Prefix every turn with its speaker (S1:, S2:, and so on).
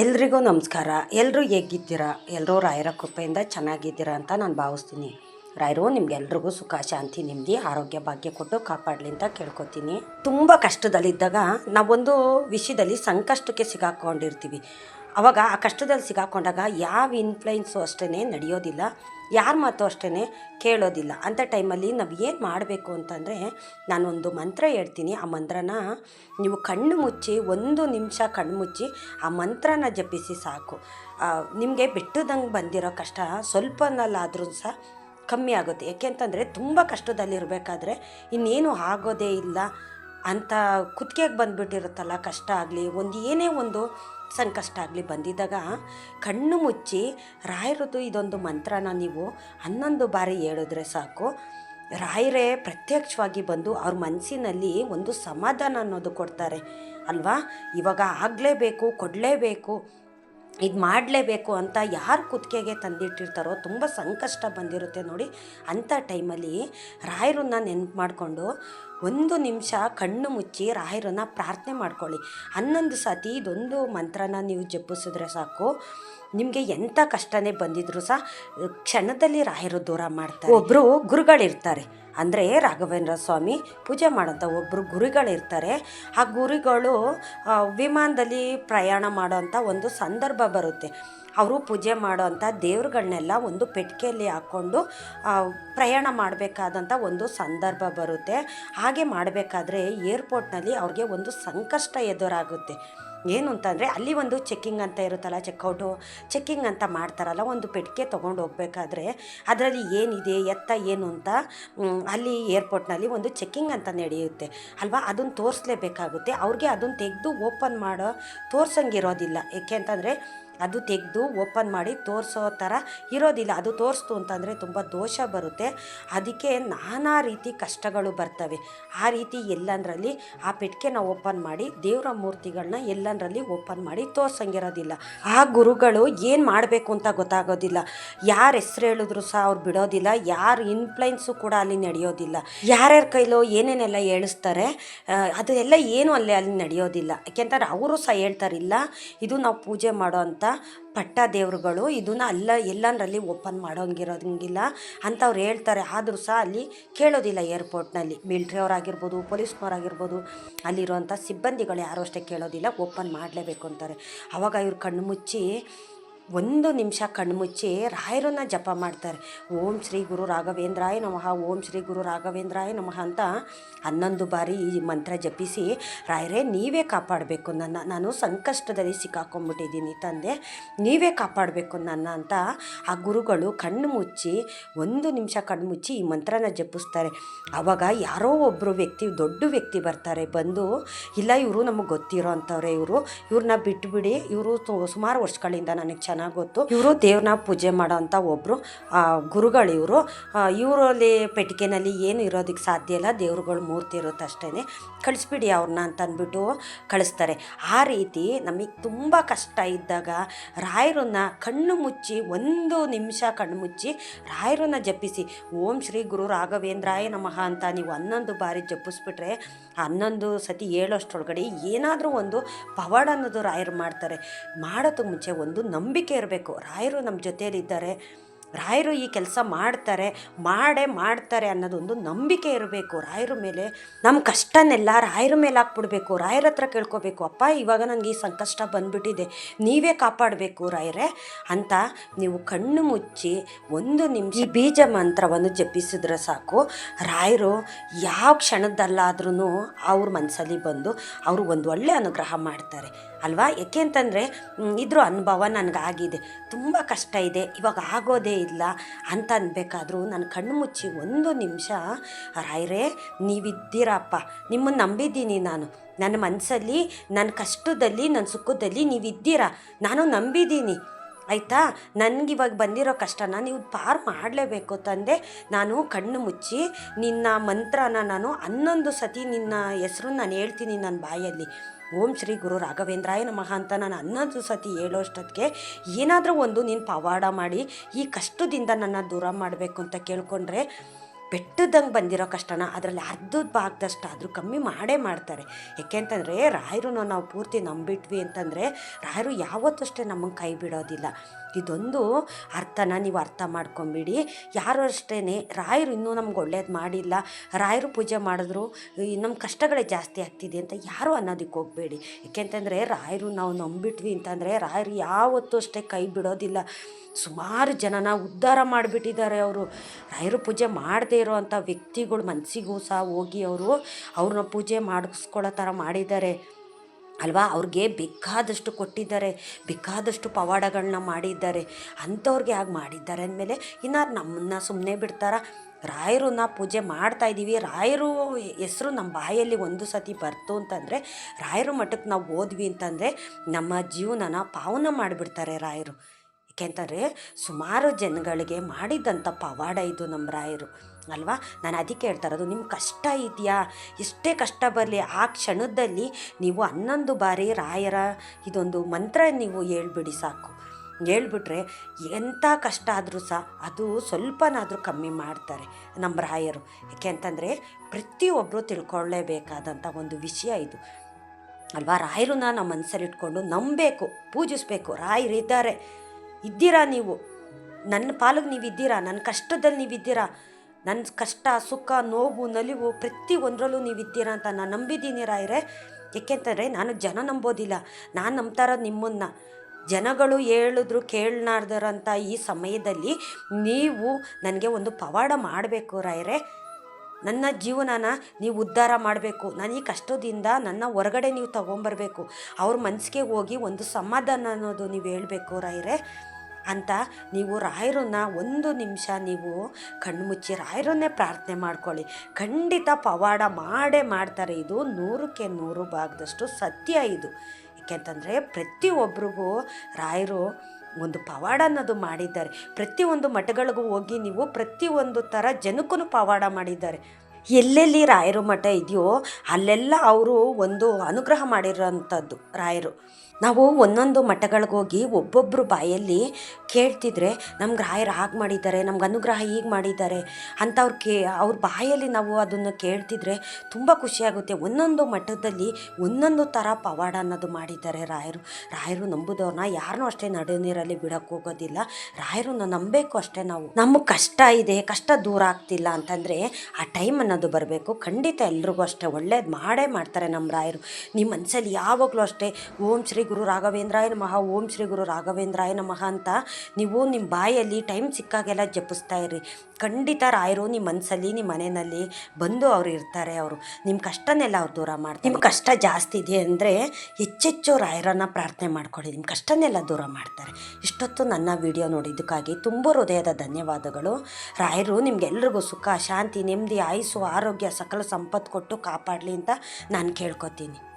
S1: ಎಲ್ರಿಗೂ ನಮಸ್ಕಾರ. ಎಲ್ಲರೂ ಹೇಗಿದ್ದೀರಾ? ಎಲ್ಲರೂ ರಾಯರ ಕೃಪೆಯಿಂದ ಚೆನ್ನಾಗಿದ್ದೀರಾ ಅಂತ ನಾನು ಭಾವಿಸ್ತೀನಿ. ರಾಯರು, ನಿಮ್ಗೆಲ್ರಿಗೂ ಸುಖ, ಶಾಂತಿ, ನೆಮ್ಮದಿ, ಆರೋಗ್ಯ, ಭಾಗ್ಯ ಕೊಟ್ಟು ಕಾಪಾಡಲಿ ಅಂತ ಕೇಳ್ಕೊತೀನಿ. ತುಂಬ ಕಷ್ಟದಲ್ಲಿದ್ದಾಗ ನಾವೊಂದು ವಿಷಯದಲ್ಲಿ ಸಂಕಷ್ಟಕ್ಕೆ ಸಿಗಾಕೊಂಡಿರ್ತೀವಿ. ಅವಾಗ ಆ ಕಷ್ಟದಲ್ಲಿ ಸಿಗಾಕೊಂಡಾಗ ಯಾವ ಇನ್ಫ್ಲುಯೆನ್ಸು ಅಷ್ಟೇ ನಡೆಯೋದಿಲ್ಲ, ಯಾರ ಮಾತು ಅಷ್ಟೇ ಕೇಳೋದಿಲ್ಲ. ಅಂಥ ಟೈಮಲ್ಲಿ ನಾವು ಏನು ಮಾಡಬೇಕು ಅಂತಂದರೆ ನಾನೊಂದು ಮಂತ್ರ ಹೇಳ್ತೀನಿ. ಆ ಮಂತ್ರನ ನೀವು ಕಣ್ಣು ಮುಚ್ಚಿ, ಒಂದು ನಿಮಿಷ ಕಣ್ಣು ಮುಚ್ಚಿ ಆ ಮಂತ್ರನ ಜಪಿಸಿ ಸಾಕು. ನಿಮಗೆ ಬಿಟ್ಟದಂಗೆ ಬಂದಿರೋ ಕಷ್ಟ ಸ್ವಲ್ಪನಲ್ಲಾದರೂ ಸಹ ಕಮ್ಮಿ ಆಗುತ್ತೆ. ಯಾಕೆಂತಂದರೆ ತುಂಬ ಕಷ್ಟದಲ್ಲಿರಬೇಕಾದ್ರೆ ಇನ್ನೇನು ಆಗೋದೇ ಇಲ್ಲ ಅಂತ ಕುತ್ತಿಗೆಗೆ ಬಂದುಬಿಟ್ಟಿರುತ್ತಲ್ಲ ಕಷ್ಟ ಆಗಲಿ, ಒಂದು ಏನೇ ಒಂದು ಸಂಕಷ್ಟ ಆಗಲಿ ಬಂದಿದ್ದಾಗ ಕಣ್ಣು ಮುಚ್ಚಿ ರಾಯರದು ಇದೊಂದು ಮಂತ್ರನ ನೀವು? ಹನ್ನೊಂದು ಬಾರಿ ಹೇಳಿದ್ರೆ ಸಾಕು. ರಾಯರೇ ಪ್ರತ್ಯಕ್ಷವಾಗಿ ಬಂದು ಅವ್ರ ಮನಸ್ಸಿನಲ್ಲಿ ಒಂದು ಸಮಾಧಾನ ಅನ್ನೋದು ಕೊಡ್ತಾರೆ. ಅಲ್ವಾ? ಇವಾಗ ಆಗಲೇಬೇಕು, ಕೊಡಲೇಬೇಕು, ಇದು ಮಾಡಲೇಬೇಕು ಅಂತ ಯಾರು ಕುತ್ತಿಗೆಗೆ ತಂದಿಟ್ಟಿರ್ತಾರೋ ತುಂಬ ಸಂಕಷ್ಟ ಬಂದಿರುತ್ತೆ ನೋಡಿ. ಅಂಥ ಟೈಮಲ್ಲಿ ರಾಯರನ್ನ ನೆನಪು ಮಾಡಿಕೊಂಡು ಒಂದು ನಿಮಿಷ ಕಣ್ಣು ಮುಚ್ಚಿ ರಾಯರನ್ನ ಪ್ರಾರ್ಥನೆ ಮಾಡ್ಕೊಳ್ಳಿ. ಹನ್ನೊಂದು ಸತಿ ಇದೊಂದು ಮಂತ್ರನ ನೀವು ಜಪ್ಪಿಸಿದ್ರೆ ಸಾಕು. ನಿಮಗೆ ಎಂಥ ಕಷ್ಟನೇ ಬಂದಿದ್ರು ಸಹ, ಕ್ಷಣದಲ್ಲಿ ರಾಯರು ದೂರ ಮಾಡ್ತಾರೆ. ಒಬ್ಬರು ಗುರುಗಳಿರ್ತಾರೆ. ಅಂದರೆ ರಾಘವೇಂದ್ರ ಸ್ವಾಮಿ ಪೂಜೆ ಮಾಡೋಂಥ ಒಬ್ಬರು ಗುರಿಗಳಿರ್ತಾರೆ. ಆ ಗುರಿಗಳು ವಿಮಾನದಲ್ಲಿ ಪ್ರಯಾಣ ಮಾಡೋಂಥ ಒಂದು ಸಂದರ್ಭ ಬರುತ್ತೆ. ಅವರು ಪೂಜೆ ಮಾಡೋವಂಥ ದೇವ್ರುಗಳನ್ನೆಲ್ಲ ಒಂದು ಪೆಟ್ಟಿಗೆಯಲ್ಲಿ ಹಾಕ್ಕೊಂಡು ಪ್ರಯಾಣ ಮಾಡಬೇಕಾದಂಥ ಒಂದು ಸಂದರ್ಭ ಬರುತ್ತೆ. ಹಾಗೆ ಮಾಡಬೇಕಾದ್ರೆ ಏರ್ಪೋರ್ಟ್ನಲ್ಲಿ ಅವ್ರಿಗೆ ಒಂದು ಸಂಕಷ್ಟ ಎದುರಾಗುತ್ತೆ. ಏನು ಅಂತಂದರೆ, ಅಲ್ಲಿ ಒಂದು ಚೆಕ್ಕಿಂಗ್ ಅಂತ ಇರುತ್ತಲ್ಲ, ಚೆಕ್ಔಟು, ಚೆಕ್ಕಿಂಗ್ ಅಂತ ಮಾಡ್ತಾರಲ್ಲ, ಒಂದು ಪೆಟ್ಟಿಗೆ ತೊಗೊಂಡು ಹೋಗ್ಬೇಕಾದ್ರೆ ಅದರಲ್ಲಿ ಏನಿದೆ, ಎತ್ತ ಏನು ಅಂತ ಅಲ್ಲಿ ಏರ್ಪೋರ್ಟ್ನಲ್ಲಿ ಒಂದು ಚೆಕ್ಕಿಂಗ್ ಅಂತ ನಡೆಯುತ್ತೆ. ಅಲ್ವಾ? ಅದನ್ನು ತೋರಿಸ್ಲೇಬೇಕಾಗುತ್ತೆ. ಅವ್ರಿಗೆ ಅದನ್ನು ತೆಗೆದು ಓಪನ್ ಮಾಡೋ, ತೋರ್ಸಂಗಿರೋದಿಲ್ಲ. ಏಕೆ ಅಂತಂದರೆ ಅದು ತೆಗೆದು ಓಪನ್ ಮಾಡಿ ತೋರಿಸೋ ಥರ ಇರೋದಿಲ್ಲ. ಅದು ತೋರಿಸ್ತು ಅಂತಂದರೆ ತುಂಬ ದೋಷ ಬರುತ್ತೆ. ಅದಕ್ಕೆ ನಾನಾ ರೀತಿ ಕಷ್ಟಗಳು ಬರ್ತವೆ. ಆ ರೀತಿ ಎಲ್ಲಂದ್ರಲ್ಲಿ ಆ ಪೆಟ್ಟಿಗೆನ ಓಪನ್ ಮಾಡಿ, ದೇವರ ಮೂರ್ತಿಗಳನ್ನ ಎಲ್ಲಂದ್ರಲ್ಲಿ ಓಪನ್ ಮಾಡಿ ತೋರ್ಸಂಗಿರೋದಿಲ್ಲ. ಆ ಗುರುಗಳು ಏನು ಮಾಡಬೇಕು ಅಂತ ಗೊತ್ತಾಗೋದಿಲ್ಲ. ಯಾರ ಹೆಸ್ರು ಹೇಳಿದ್ರು ಸಹ ಅವ್ರು ಬಿಡೋದಿಲ್ಲ. ಯಾರು ಇನ್ಫ್ಲುಯೆನ್ಸು ಕೂಡ ಅಲ್ಲಿ ನಡೆಯೋದಿಲ್ಲ. ಯಾರ್ಯಾರ ಕೈಲೋ ಏನೇನೆಲ್ಲ ಹೇಳಿಸ್ತಾರೆ ಅದು ಎಲ್ಲ ಏನು ಅಲ್ಲೇ ಅಲ್ಲಿ ನಡೆಯೋದಿಲ್ಲ. ಯಾಕೆಂತಾರೆ ಅವರು ಸಹ ಹೇಳ್ತಾರಿಲ್ಲ, ಇದು ನಾವು ಪೂಜೆ ಮಾಡೋ ಅಂಥ ಪಟ್ಟ ದೇವರುಗಳು ಇದನ್ನ ಅಲ್ಲ ಎಲ್ಲಂದ್ರಲ್ಲಿ ಓಪನ್ ಮಾಡೋಂಗಿರೋದಂಗಿಲ್ಲ ಅಂತ ಅವ್ರು ಹೇಳ್ತಾರೆ, ಆದರೂ ಸಹ ಅಲ್ಲಿ ಕೇಳೋದಿಲ್ಲ ಏರ್ಪೋರ್ಟ್ನಲ್ಲಿ. ಮಿಲ್ಟ್ರಿಯವರಾಗಿರ್ಬೋದು, ಪೊಲೀಸ್ನವರಾಗಿರ್ಬೋದು, ಅಲ್ಲಿರುವಂಥ ಸಿಬ್ಬಂದಿಗಳು ಯಾರು ಅಷ್ಟೇ ಕೇಳೋದಿಲ್ಲ, ಓಪನ್ ಮಾಡಲೇಬೇಕು ಅಂತಾರೆ. ಆವಾಗ ಇವ್ರು ಕಣ್ಣು ಮುಚ್ಚಿ ಒಂದು ನಿಮಿಷ ಕಣ್ಮುಚ್ಚಿ ರಾಯರನ್ನ ಜಪ ಮಾಡ್ತಾರೆ. ಓಂ ಶ್ರೀ ಗುರು ರಾಘವೇಂದ್ರಾಯ ನಮಃ, ಓಂ ಶ್ರೀ ಗುರು ರಾಘವೇಂದ್ರಾಯ ನಮಃ ಅಂತ ಹನ್ನೊಂದು ಬಾರಿ ಈ ಮಂತ್ರ ಜಪಿಸಿ, ರಾಯರೇ, ನೀವೇ ಕಾಪಾಡಬೇಕು ನನ್ನ, ನಾನು ಸಂಕಷ್ಟದಲ್ಲಿ ಸಿಕ್ಕಾಕೊಂಡ್ಬಿಟ್ಟಿದ್ದೀನಿ ತಂದೆ, ನೀವೇ ಕಾಪಾಡಬೇಕು ನನ್ನ ಅಂತ ಆ ಗುರುಗಳು ಕಣ್ಣು ಮುಚ್ಚಿ, ಒಂದು ನಿಮಿಷ ಕಣ್ಣು ಮುಚ್ಚಿ ಈ ಮಂತ್ರನ ಜಪಿಸ್ತಾರೆ. ಆವಾಗ ಯಾರೋ ಒಬ್ಬರು ವ್ಯಕ್ತಿ, ದೊಡ್ಡ ವ್ಯಕ್ತಿ ಬರ್ತಾರೆ, ಬಂದು, ಇಲ್ಲ ಇವರು ನಮಗೆ ಗೊತ್ತಿರೋ ಅಂಥವ್ರೆ ಇವರು ಇವ್ರನ್ನ ಬಿಟ್ಬಿಡಿ, ಇವರು ಸುಮಾರು ವರ್ಷಗಳಿಂದ ನನಗೆ ಚೆನ್ನಾಗಿ ಗೊತ್ತು? ಇವರು ದೇವ್ರನ್ನ ಪೂಜೆ ಮಾಡೋ ಅಂಥ ಒಬ್ಬರು ಗುರುಗಳು ಇವರು. ಇವರಲ್ಲಿ ಪೆಟ್ಟಿಗೆನಲ್ಲಿ ಏನು ಇರೋದಕ್ಕೆ ಸಾಧ್ಯ ಇಲ್ಲ. ದೇವ್ರುಗಳ ಮೂರ್ತಿ ಇರುತ್ತೆ ಅಷ್ಟೇ ಕಳಿಸ್ಬಿಡಿ ಅವ್ರನ್ನ ಅಂತ ಅಂದ್ಬಿಟ್ಟು ಕಳಿಸ್ತಾರೆ. ಆ ರೀತಿ ನಮಗೆ ತುಂಬ ಕಷ್ಟ ಇದ್ದಾಗ ರಾಯರನ್ನ ಕಣ್ಣು ಮುಚ್ಚಿ, ಒಂದು ನಿಮಿಷ ಕಣ್ಣು ಮುಚ್ಚಿ ರಾಯರನ್ನ ಜಪಿಸಿ, ಓಂ ಶ್ರೀ ಗುರು ರಾಘವೇಂದ್ರಾಯ ನಮಃ ಅಂತ ನೀವು ಹನ್ನೊಂದು ಬಾರಿ ಜಪಿಸ್ಬಿಟ್ರೆ, ಹನ್ನೊಂದು ಸತಿ ಹೇಳೋಷ್ಟ್ರೊಳಗಡೆ ಏನಾದರೂ ಒಂದು ಪವಾಡ ಅನ್ನೋದು ರಾಯರು ಮಾಡ್ತಾರೆ. ಮಾಡೋದಕ್ಕೆ ಮುಂಚೆ ಒಂದು ನಂಬಿಕೆ ಇರಬೇಕು. ರಾಯರು ನಮ್ಮ ಜೊತೆಯಲ್ಲಿದ್ದಾರೆ. ರಾಯರು ಈ ಕೆಲಸ ಮಾಡ್ತಾರೆ, ಮಾಡೇ ಮಾಡ್ತಾರೆ ಅನ್ನೋದೊಂದು ನಂಬಿಕೆ ಇರಬೇಕು. ರಾಯರ ಮೇಲೆ ನಮ್ಮ ಕಷ್ಟನೆಲ್ಲ ರಾಯರ ಮೇಲೆ ಹಾಕ್ಬಿಡ್ಬೇಕು. ರಾಯರ ಹತ್ರ ಕೇಳ್ಕೊಬೇಕು. ಅಪ್ಪ, ಇವಾಗ ನನಗೆ ಈ ಸಂಕಷ್ಟ ಬಂದ್ಬಿಟ್ಟಿದೆ. ನೀವೇ ಕಾಪಾಡಬೇಕು ರಾಯರೇ ಅಂತ ನೀವು ಕಣ್ಣು ಮುಚ್ಚಿ ಒಂದು ನಿಮಿಷ ಈ ಬೀಜ ಮಂತ್ರವನ್ನು ಜಪಿಸಿದ್ರೆ ಸಾಕು. ರಾಯರು ಯಾವ ಕ್ಷಣದಲ್ಲಾದ್ರೂ ಅವ್ರ ಮನಸ್ಸಲ್ಲಿ ಬಂದು ಅವರು ಒಂದು ಒಳ್ಳೆಯ ಅನುಗ್ರಹ ಮಾಡ್ತಾರೆ. ಅಲ್ವಾ? ಯಾಕೆ ಅಂತಂದರೆ ಇದ್ರ ಅನುಭವ ನನಗಾಗಿದೆ. ತುಂಬ ಕಷ್ಟ ಇದೆ. ಇವಾಗ ಆಗೋದೇ ಇಲ್ಲ ಅಂತ ಅನ್ಬೇಕಾದ್ರೂ ನಾನು ಕಣ್ಣು ಮುಚ್ಚಿ ಒಂದು ನಿಮಿಷ ರಾಯರೇ ನೀವಿದ್ದೀರಪ್ಪ. ನಿಮ್ಮನ್ನು ನಂಬಿದ್ದೀನಿ ನಾನು. ನನ್ನ ಮನಸ್ಸಲ್ಲಿ ನನ್ನ ಕಷ್ಟದಲ್ಲಿ ನನ್ನ ಸುಖದಲ್ಲಿ ನೀವಿದ್ದೀರಾ? ನಾನು ನಂಬಿದ್ದೀನಿ. ಆಯಿತಾ? ನನಗಿವಾಗ ಬಂದಿರೋ ಕಷ್ಟನ ನೀವು ಪಾರು ಮಾಡಲೇಬೇಕು ತಂದೆ. ನಾನು ಕಣ್ಣು ಮುಚ್ಚಿ ನಿನ್ನ ಮಂತ್ರನ ನಾನು ಹನ್ನೊಂದು ಸತಿ ನಿನ್ನ ಹೆಸರು ನಾನು ಹೇಳ್ತೀನಿ ನನ್ನ ಬಾಯಲ್ಲಿ. ಓಂ ಶ್ರೀ ಗುರು ರಾಘವೇಂದ್ರಾಯ ನಮಃ ಅಂತ ನಾನು ಹನ್ನೊಂದು ಸತಿ ಹೇಳೋಷ್ಟೊತ್ತಿಗೆ ಏನಾದರೂ ಒಂದು ನೀನು ಪವಾಡ ಮಾಡಿ ಈ ಕಷ್ಟದಿಂದ ನನ್ನ ದೂರ ಮಾಡಬೇಕು ಅಂತ ಕೇಳ್ಕೊಂಡ್ರೆ ಬೆಟ್ಟದಂಗೆ ಬಂದಿರೋ ಕಷ್ಟನ ಅದರಲ್ಲಿ ಅರ್ಧ ಭಾಗದಷ್ಟು ಆದರೂ ಕಮ್ಮಿ ಮಾಡೇ ಮಾಡ್ತಾರೆ. ಯಾಕೆ ಅಂತಂದರೆ ರಾಯರನ್ನ ನಾವು ಪೂರ್ತಿ ನಂಬಿಟ್ವಿ ಅಂತಂದರೆ ರಾಯರು ಯಾವತ್ತಷ್ಟೇ ನಮಗೆ ಕೈ ಬಿಡೋದಿಲ್ಲ. ಇದೊಂದು ಅರ್ಥನ ನೀವು ಅರ್ಥ ಮಾಡ್ಕೊಂಬಿಡಿ. ಯಾರು ಅಷ್ಟೇ ರಾಯರು ಇನ್ನೂ ನಮ್ಗೆ ಒಳ್ಳೇದು ಮಾಡಿಲ್ಲ. ರಾಯರು ಪೂಜೆ ಮಾಡಿದ್ರು ನಮ್ಮ ಕಷ್ಟಗಳೇ ಜಾಸ್ತಿ ಆಗ್ತಿದೆ ಅಂತ ಯಾರು ಅನ್ನೋದಕ್ಕೆ ಹೋಗಬೇಡಿ. ಯಾಕೆಂತಂದರೆ ರಾಯರು ನಾವು ನಂಬಿಟ್ವಿ ಅಂತಂದರೆ ರಾಯರು ಯಾವತ್ತೂ ಅಷ್ಟೇ ಕೈ ಬಿಡೋದಿಲ್ಲ. ಸುಮಾರು ಜನನ ಉದ್ಧಾರ ಮಾಡಿಬಿಟ್ಟಿದ್ದಾರೆ ಅವರು. ರಾಯರು ಪೂಜೆ ಮಾಡದೇ ಇರೋವಂಥ ವ್ಯಕ್ತಿಗಳು ಮನಸ್ಸಿಗೂ ಸಹ ಹೋಗಿ ಅವರು ಅವ್ರನ್ನ ಪೂಜೆ ಮಾಡಿಸ್ಕೊಳ್ಳೋ ಥರ ಮಾಡಿದ್ದಾರೆ. ಅಲ್ವಾ? ಅವ್ರಿಗೆ ಬೇಕಾದಷ್ಟು ಕೊಟ್ಟಿದ್ದಾರೆ, ಬೇಕಾದಷ್ಟು ಪವಾಡಗಳನ್ನ ಮಾಡಿದ್ದಾರೆ. ಅಂಥವ್ರಿಗೆ ಹಾಗೆ ಮಾಡಿದ್ದಾರೆ ಅಂದಮೇಲೆ ಇನ್ನು ನಮ್ಮನ್ನ ಸುಮ್ಮನೆ ಬಿಡ್ತಾರ? ರಾಯರನ್ನ ಪೂಜೆ ಮಾಡ್ತಾ ಇದ್ದೀವಿ. ರಾಯರು ಹೆಸರು ನಮ್ಮ ಬಾಯಲ್ಲಿ ಒಂದು ಸತಿ ಬರ್ತು ಅಂತಂದರೆ, ರಾಯರು ಮಠಕ್ಕೆ ನಾವು ಹೋದ್ವಿ ಅಂತಂದರೆ ನಮ್ಮ ಜೀವನನ ಪಾವನ ಮಾಡಿಬಿಡ್ತಾರೆ ರಾಯರು. ಏಕೆಂತಂದರೆ ಸುಮಾರು ಜನಗಳಿಗೆ ಮಾಡಿದಂಥ ಪವಾಡ ಇದು ನಮ್ಮ ರಾಯರು. ಅಲ್ವಾ? ನಾನು ಅದಕ್ಕೆ ಹೇಳ್ತಾ ಇರೋದು ನಿಮ್ಮ ಕಷ್ಟ ಇದೆಯಾ? ಎಷ್ಟೇ ಕಷ್ಟ ಬರಲಿ, ಆ ಕ್ಷಣದಲ್ಲಿ ನೀವು ಹನ್ನೊಂದು ಬಾರಿ ರಾಯರ ಇದೊಂದು ಮಂತ್ರ ನೀವು ಹೇಳ್ಬಿಡಿ ಸಾಕು. ಹೇಳ್ಬಿಟ್ರೆ ಎಂಥ ಕಷ್ಟ ಆದರೂ ಸಹ ಅದು ಸ್ವಲ್ಪನಾದರೂ ಕಮ್ಮಿ ಮಾಡ್ತಾರೆ ನಮ್ಮ ರಾಯರು. ಯಾಕೆ ಅಂತಂದರೆ ಪ್ರತಿಯೊಬ್ಬರು ತಿಳ್ಕೊಳ್ಳೇಬೇಕಾದಂಥ ಒಂದು ವಿಷಯ ಇದು. ಅಲ್ವಾ? ರಾಯರನ್ನ ನಮ್ಮ ಮನಸ್ಸಲ್ಲಿ ಇಟ್ಕೊಂಡು ನಂಬಬೇಕು, ಪೂಜಿಸ್ಬೇಕು, ರಾಯರಿದ್ದಾರೆ. ಇದ್ದೀರಾ ನೀವು? ನನ್ನ ಪಾಲಿಗೆ ನೀವು ಇದ್ದೀರಾ ನನ್ನ ಕಷ್ಟದಲ್ಲಿ ನೀವು ಇದ್ದೀರಾ ನನ್ನ ಕಷ್ಟ, ಸುಖ, ನೋವು, ನಲಿವು ಪ್ರತಿ ಒಂದರಲ್ಲೂ ನೀವು ಇದ್ದೀರಾ ಅಂತ ನಾನು ನಂಬಿದ್ದೀನಿ ರಾಯರೇ. ಏಕೆಂತಂದರೆ ನಾನು ಜನ ನಂಬೋದಿಲ್ಲ. ನಾನು ನಂಬ್ತಾ ಇರೋದು ನಿಮ್ಮನ್ನು. ಜನಗಳು ಹೇಳಿದ್ರು ಕೇಳಲಾರ್ದರಂಥ ಈ ಸಮಯದಲ್ಲಿ ನೀವು ನನಗೆ ಒಂದು ಪವಾಡ ಮಾಡಬೇಕು ರಾಯರೇ. ನನ್ನ ಜೀವನನ ನೀವು ಉದ್ಧಾರ ಮಾಡಬೇಕು. ನಾನು ಈ ಕಷ್ಟದಿಂದ ನನ್ನ ಹೊರಗಡೆ ನೀವು ತೊಗೊಂಬರ್ಬೇಕು. ಅವ್ರ ಮನಸ್ಸಿಗೆ ಹೋಗಿ ಒಂದು ಸಮಾಧಾನ ಅನ್ನೋದು ನೀವು ಹೇಳಬೇಕು ರಾಯರೇ. ಅಂತ ನೀವು ರಾಯರನ್ನ ಒಂದು ನಿಮಿಷ ನೀವು ಕಣ್ಣು ಮುಚ್ಚಿ ರಾಯರನ್ನೇ ಪ್ರಾರ್ಥನೆ ಮಾಡ್ಕೊಳ್ಳಿ. ಖಂಡಿತ ಪವಾಡ ಮಾಡೇ ಮಾಡ್ತಾರೆ ಇದು. ನೂರಕ್ಕೆ ನೂರು ಭಾಗದಷ್ಟು ಸತ್ಯ ಇದು. ಏಕೆಂತಂದರೆ ಪ್ರತಿಯೊಬ್ಬರಿಗೂ ರಾಯರು ಒಂದು ಪವಾಡ ಅನ್ನೋದು ಮಾಡಿದ್ದಾರೆ. ಪ್ರತಿಯೊಂದು ಮಠಗಳಿಗೂ ಹೋಗಿ ನೀವು ಪ್ರತಿಯೊಂದು ಥರ ಜನಕ್ಕೂ ಪವಾಡ ಮಾಡಿದ್ದಾರೆ. ಎಲ್ಲೆಲ್ಲಿ ರಾಯರು ಮಠ ಇದೆಯೋ ಅಲ್ಲೆಲ್ಲ ಅವರು ಒಂದು ಅನುಗ್ರಹ ಮಾಡಿರೋಂಥದ್ದು ರಾಯರು. ನಾವು ಒಂದೊಂದು ಮಠಗಳಿಗೋಗಿ ಒಬ್ಬೊಬ್ಬರು ಬಾಯಲ್ಲಿ ಕೇಳ್ತಿದ್ರೆ ನಮ್ಗೆ ರಾಯರು ಹಾಗೆ ಮಾಡಿದ್ದಾರೆ, ನಮ್ಗೆ ಅನುಗ್ರಹ ಹೀಗೆ ಮಾಡಿದ್ದಾರೆ ಅಂತ ಅವ್ರು ಕೇ, ಅವ್ರ ಬಾಯಲ್ಲಿ ನಾವು ಅದನ್ನು ಕೇಳ್ತಿದ್ರೆ ತುಂಬ ಖುಷಿಯಾಗುತ್ತೆ ಒಂದೊಂದು ಮಠದಲ್ಲಿ ಒಂದೊಂದು ಥರ ಪವಾಡ ಅನ್ನೋದು ಮಾಡಿದ್ದಾರೆ ರಾಯರು. ರಾಯರು ನಂಬುದವ್ರನ್ನ ಯಾರನ್ನೂ ಅಷ್ಟೇ ನಡು ನೀರಲ್ಲಿ ಬಿಡೋಕ್ಕೆ ಹೋಗೋದಿಲ್ಲ ರಾಯರನ್ನ ನಂಬಬೇಕು ಅಷ್ಟೇ ನಾವು. ನಮ್ಮ ಕಷ್ಟ ಇದೆ, ಕಷ್ಟ ದೂರ ಆಗ್ತಿಲ್ಲ ಅಂತಂದರೆ ಆ ಟೈಮ್ ಅನ್ನೋದು ಬರಬೇಕು. ಖಂಡಿತ ಎಲ್ರಿಗೂ ಅಷ್ಟೇ ಒಳ್ಳೇದು ಮಾಡೇ ಮಾಡ್ತಾರೆ ನಮ್ಮ ರಾಯರು. ನಿಮ್ಮ ಮನಸ್ಸಲ್ಲಿ ಯಾವಾಗಲೂ ಅಷ್ಟೇ ಓಂ ಶ್ರೀ ಗುರು ರಾಘವೇಂದ್ರಾಯ ನಮಃ. ಓಂ ಶ್ರೀ ಗುರು ರಾಘವೇಂದ್ರಾಯ ನಮಃ ಅಂತ ನೀವು ನಿಮ್ಮ ಬಾಯಲ್ಲಿ ಟೈಮ್ ಸಿಕ್ಕಾಗೆಲ್ಲ ಜಪಿಸ್ತಾ ಇರಿ. ಖಂಡಿತ ರಾಯರು ನಿಮ್ಮ ಮನಸ್ಸಲ್ಲಿ ನಿಮ್ಮ ಮನೆಯಲ್ಲಿ ಬಂದು ಅವ್ರು ಇರ್ತಾರೆ ಅವರು. ನಿಮ್ಮ ಕಷ್ಟನೆಲ್ಲ ಅವ್ರು ದೂರ ಮಾಡ್ತಾರೆ. ನಿಮ್ಮ ಕಷ್ಟ ಜಾಸ್ತಿ ಇದೆ ಅಂದರೆ ಹೆಚ್ಚೆಚ್ಚು ರಾಯರನ್ನು ಪ್ರಾರ್ಥನೆ ಮಾಡ್ಕೊಳ್ಳಿ. ನಿಮ್ಮ ಕಷ್ಟನೆಲ್ಲ ದೂರ ಮಾಡ್ತಾರೆ. ಇಷ್ಟೊತ್ತು ನನ್ನ ವಿಡಿಯೋ ನೋಡಿದ್ದಕ್ಕಾಗಿ ತುಂಬ ಹೃದಯದ ಧನ್ಯವಾದಗಳು. ರಾಯರು ನಿಮಗೆಲ್ರಿಗೂ ಸುಖ, ಶಾಂತಿ, ನೆಮ್ಮದಿ ಆಯಿಸು ಆರೋಗ್ಯ, ಸಕಲ ಸಂಪತ್ತು ಕೊಟ್ಟು ಕಾಪಾಡಲಿ ಅಂತ ನಾನು ಕೇಳ್ಕೊತೀನಿ.